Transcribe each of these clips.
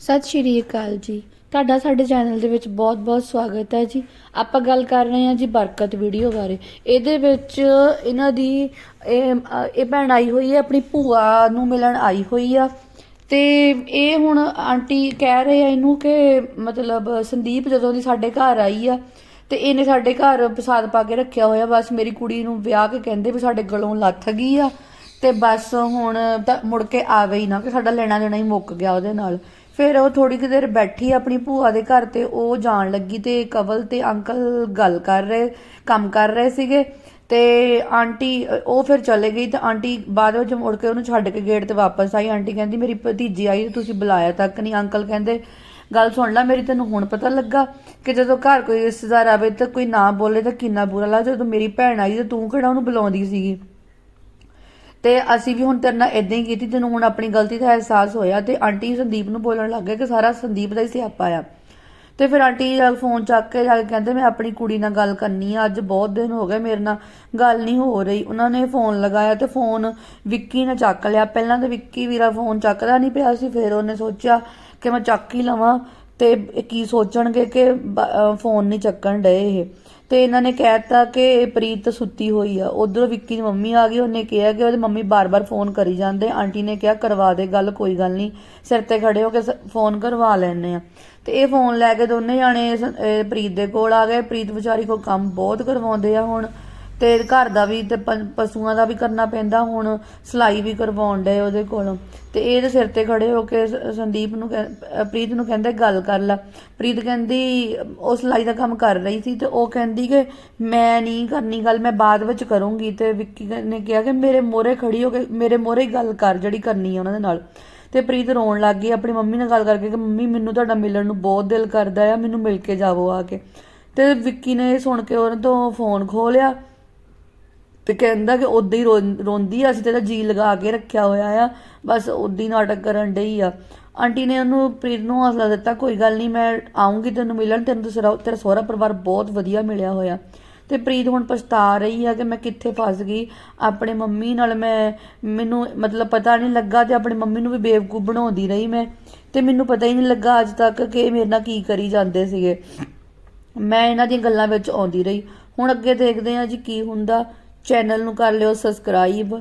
ਸਤਿ ਸ਼੍ਰੀ ਅਕਾਲ ਜੀ। ਤੁਹਾਡਾ ਸਾਡੇ ਚੈਨਲ ਦੇ ਵਿੱਚ ਬਹੁਤ-ਬਹੁਤ ਸਵਾਗਤ ਹੈ ਜੀ। ਆਪਾਂ ਗੱਲ ਕਰ ਰਹੇ ਹਾਂ ਜੀ ਬਰਕਤ ਵੀਡੀਓ ਬਾਰੇ। ਇਹਦੇ ਵਿੱਚ ਇਹਨਾਂ ਦੀ ਇਹ ਇਹ ਭੈਣ ਆਈ ਹੋਈ ਹੈ, ਆਪਣੀ ਭੂਆ ਨੂੰ ਮਿਲਣ ਆਈ ਹੋਈ ਆ। ਤੇ ਇਹ ਹੁਣ ਆਂਟੀ ਕਹਿ ਰਹੇ ਆ ਇਹਨੂੰ ਕਿ ਮਤਲਬ ਸੰਦੀਪ ਜਦੋਂ ਦੀ ਸਾਡੇ ਘਰ ਆਈ ਆ, ਤੇ ਇਹਨੇ ਸਾਡੇ ਘਰ ਪ੍ਰਸਾਦ ਪਾ ਕੇ ਰੱਖਿਆ ਹੋਇਆ। ਬਸ ਮੇਰੀ ਕੁੜੀ ਨੂੰ ਵਿਆਹ ਕੇ ਕਹਿੰਦੇ ਵੀ ਸਾਡੇ ਗਲੋਂ ਲੱਥ ਗਈ ਆ। ਤੇ ਬਸ ਹੁਣ ਤਾਂ ਮੁੜ ਕੇ ਆਵੇ ਹੀ ਨਾ, ਕਿ ਸਾਡਾ ਲੈਣਾ ਦੇਣਾ ਹੀ ਮੁੱਕ ਗਿਆ ਉਹਦੇ ਨਾਲ। ਫਿਰ ਉਹ ਥੋੜੀ ਕੁ ਦੇਰ ਬੈਠੀ ਆਪਣੀ ਭੂਆ ਦੇ ਘਰ ਤੇ ਉਹ ਜਾਣ ਲੱਗੀ ਤੇ ਕਵਲ ਤੇ ਅੰਕਲ ਗੱਲ ਕਰ ਰਹੇ, ਕੰਮ ਕਰ ਰਹੇ ਸੀਗੇ ਤੇ ਆਂਟੀ, ਉਹ ਫਿਰ ਚਲੇ ਗਈ ਤੇ ਆਂਟੀ ਬਾਅਦ ਵਿੱਚ ਮੁੜ ਕੇ ਉਹਨੂੰ ਛੱਡ ਕੇ ਗੇਟ ਤੇ ਵਾਪਸ ਆਈ। ਆਂਟੀ ਕਹਿੰਦੀ, ਮੇਰੀ ਭਤੀਜੀ ਆਈ ਤੇ ਤੁਸੀਂ ਬੁਲਾਇਆ ਤੱਕ ਨਹੀਂ। ਅੰਕਲ ਕਹਿੰਦੇ, ਗੱਲ ਸੁਣ ਲੈ, ਮੇਰੀ ਤੈਨੂੰ ਹੁਣ ਪਤਾ ਲੱਗਾ ਕਿ ਜਦੋਂ ਘਰ ਕੋਈ ਰਿਸ਼ਤੇਦਾਰ ਆਵੇ ਤਾਂ ਕੋਈ ਨਾ ਬੋਲੇ ਤਾਂ ਕਿੰਨਾ ਬੁਰਾ ਲੱਗਦਾ। ਜਦੋਂ ਮੇਰੀ ਭੈਣ ਆਈ ਤੇ ਤੂੰ ਕਿਹੜਾ ਉਹਨੂੰ ਬੁਲਾਉਂਦੀ ਸੀਗੀ? ਤੇ ਅਸੀਂ ਵੀ ਹੁਣ ਤੇਰੇ ਨਾਲ ਇਦਾਂ ਹੀ ਕੀਤੀ, ਤੈਨੂੰ ਹੁਣ ਆਪਣੀ ਗਲਤੀ ਦਾ ਅਹਿਸਾਸ ਹੋਇਆ ਤੇ ਆਂਟੀ ਸੰਦੀਪ ਨੂੰ ਬੋਲਣ ਲੱਗ ਗਏ ਕਿ ਸਾਰਾ ਸੰਦੀਪ ਦਾ ਹੀ ਸਿਆਪਾ ਆ। ਤੇ ਫਿਰ ਆਂਟੀ ਫੋਨ ਚੱਕ ਕੇ ਜਾ ਕੇ ਕਹਿੰਦੇ, ਮੈਂ ਆਪਣੀ ਕੁੜੀ ਨਾਲ ਗੱਲ ਕਰਨੀ ਆ, ਅੱਜ ਬਹੁਤ ਦਿਨ ਹੋ ਗਏ ਮੇਰੇ ਨਾਲ ਗੱਲ ਨਹੀਂ ਹੋ ਰਹੀ। ਉਹਨਾਂ ਨੇ ਫੋਨ ਲਗਾਇਆ ਤੇ ਫੋਨ ਵਿੱਕੀ ਨੇ ਚੱਕ ਲਿਆ। ਪਹਿਲਾਂ ਤਾਂ ਵਿੱਕੀ ਵੀਰਾ ਫੋਨ ਚੱਕਦਾ ਨਹੀਂ ਪਿਆ ਸੀ, ਫਿਰ ਉਹਨੇ ਸੋਚਿਆ ਕਿ ਮੈਂ ਚੱਕ ਹੀ ਲਵਾਂ ਤੇ ਕੀ ਸੋਚਣਗੇ ਕਿ ਫੋਨ ਨਹੀਂ ਚੱਕਣ ਡਏ ਇਹ। ਤੇ ਇਹਨਾਂ ਨੇ ਕਹਿਤਾ ਕਿ ਪ੍ਰੀਤ ਸੁੱਤੀ ਹੋਈ ਆ। ਉਧਰੋਂ ਵਿੱਕੀ ਦੀ ਮੰਮੀ ਆ ਗਈ, ਉਹਨੇ ਕਿਹਾ ਕਿ ਉਹਦੀ ਮੰਮੀ ਬਾਰ-ਬਾਰ ਫੋਨ ਕਰੀ ਜਾਂਦੇ। ਆਂਟੀ ਨੇ ਕਿਹਾ, ਕਰਵਾ ਦੇ ਗੱਲ, ਕੋਈ ਗੱਲ ਨਹੀਂ। ਸਿਰ ਤੇ ਖੜੇ ਹੋ ਕੇ ਸ- ਫੋਨ ਕਰਵਾ ਲੈਣੇ ਆ। ਤੇ ਇਹ ਫੋਨ ਲੈ ਕੇ ਦੋਨੇ ਜਾਣੇ ਪ੍ਰੀਤ ਦੇ ਕੋਲ ਆ ਗਏ। ਪ੍ਰੀਤ ਵਿਚਾਰੀ ਕੋਲ ਕੰਮ ਬਹੁਤ ਕਰਵਾਉਂਦੇ ਆ ਹੁਣ। ਤੇ ਘਰ ਦਾ ਵੀ ਤੇ ਪ- ਪਸ਼ੂਆਂ ਦਾ ਵੀ ਕਰਨਾ ਪੈਂਦਾ, ਹੁਣ ਸਲਾਈ ਵੀ ਕਰਵਾਉਣ ਡਏ ਉਹਦੇ ਕੋਲੋਂ। ਤੇ ਇਹਦੇ ਸਿਰ ਤੇ ਖੜੇ ਹੋ ਕੇ ਸ- ਸੰਦੀਪ ਨੂੰ ਕਹਿ- ਪ੍ਰੀਤ ਨੂੰ ਕਹਿੰਦੇ ਗੱਲ ਕਰ ਲੈ। ਪ੍ਰੀਤ ਕਹਿੰਦੀ, ਉਹ ਸਲਾਈ ਦਾ ਕੰਮ ਕਰ ਰਹੀ ਸੀ ਤੇ ਉਹ ਕਹਿੰਦੀ ਕਿ ਮੈਂ ਨਹੀਂ ਕਰਨੀ ਗੱਲ, ਮੈਂ ਬਾਅਦ ਵਿੱਚ ਕਰੂੰਗੀ। ਤੇ ਵਿੱਕੀ ਨੇ ਕਿਹਾ ਕਿ ਮੇਰੇ ਮੋਹਰੇ ਖੜੀ ਹੋ ਕੇ, ਮੇਰੇ ਮੋਹਰੇ ਹੀ ਗੱਲ ਕਰ ਜਿਹੜੀ ਕਰਨੀ ਹੈ ਉਹਨਾਂ ਦੇ ਨਾਲ। ਤੇ ਪ੍ਰੀਤ ਰੋਣ ਲੱਗ ਗਈ, ਆਪਣੀ ਮੰਮੀ ਨਾਲ ਗੱਲ ਕਰਕੇ ਕਿ ਮੰਮੀ, ਮੈਨੂੰ ਤੁਹਾਡਾ ਮਿਲਣ ਨੂੰ ਬਹੁਤ ਦਿਲ ਕਰਦਾ ਆ, ਮੈਨੂੰ ਮਿਲ ਕੇ ਜਾਵੋ ਆ ਕੇ। ਤੇ ਵਿੱਕੀ ਨੇ ਇਹ ਸੁਣ ਕੇ ਉਹਨਾਂ ਤੋਂ ਫੋਨ ਖੋਲਿਆ ਤੇ ਕਹਿੰਦਾ ਕਿ ਉਦਾਂ ਹੀ ਰੋਂ- ਰੋਂਦੀ ਆ, ਅਸੀਂ ਤੇ ਇਹਦਾ ਜੀ ਲਗਾ ਕੇ ਰੱਖਿਆ ਹੋਇਆ ਆ, ਬਸ ਉਦਾਂ ਹੀ ਨਾਟਕ ਕਰਨ ਡਈ ਆ। ਆਂਟੀ ਨੇ ਉਹਨੂੰ, ਪ੍ਰੀਤ ਨੂੰ ਹੌਸਲਾ ਦਿੱਤਾ, ਕੋਈ ਗੱਲ ਨਹੀਂ ਮੈਂ ਆਉਂਗੀ ਤੈਨੂੰ ਮਿਲਣ, ਤੈਨੂੰ ਤੇਰਾ ਸਹੁਰਾ ਪਰਿਵਾਰ ਬਹੁਤ ਵਧੀਆ ਮਿਲਿਆ ਹੋਇਆ। ਤੇ ਪ੍ਰੀਤ ਹੁਣ ਪਛਤਾ ਰਹੀ ਆ ਕਿ ਮੈਂ ਕਿੱਥੇ ਫਸ ਗਈ, ਆਪਣੇ ਮੰਮੀ ਨਾਲ ਮੈਂ, ਮੈਨੂੰ ਮਤਲਬ ਪਤਾ ਨਹੀਂ ਲੱਗਾ ਤੇ ਆਪਣੀ ਮੰਮੀ ਨੂੰ ਵੀ ਬੇਵਕੂਫ ਬਣਾਉਂਦੀ ਰਹੀ ਮੈਂ। ਤੇ ਮੈਨੂੰ ਪਤਾ ਹੀ ਨਹੀਂ ਲੱਗਾ ਅੱਜ ਤੱਕ ਕਿ ਇਹ ਮੇਰੇ ਨਾਲ ਕੀ ਕਰੀ ਜਾਂਦੇ ਸੀਗੇ। ਮੈਂ ਇਹਨਾਂ ਦੀਆਂ ਗੱਲਾਂ ਵਿੱਚ ਆਉਂਦੀ ਰਹੀ। ਹੁਣ ਅੱਗੇ ਦੇਖਦੇ ਹਾਂ ਜੀ ਕੀ ਹੁੰਦਾ। ਚੈਨਲ ਨੂੰ ਕਰ ਲਿਓ ਸਬਸਕ੍ਰਾਈਬ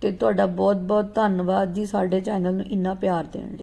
ਤੇ ਤੁਹਾਡਾ ਬਹੁਤ ਬਹੁਤ ਧੰਨਵਾਦ ਜੀ, ਸਾਡੇ ਚੈਨਲ ਨੂੰ ਇੰਨਾ ਪਿਆਰ ਦੇਣ ਲਈ।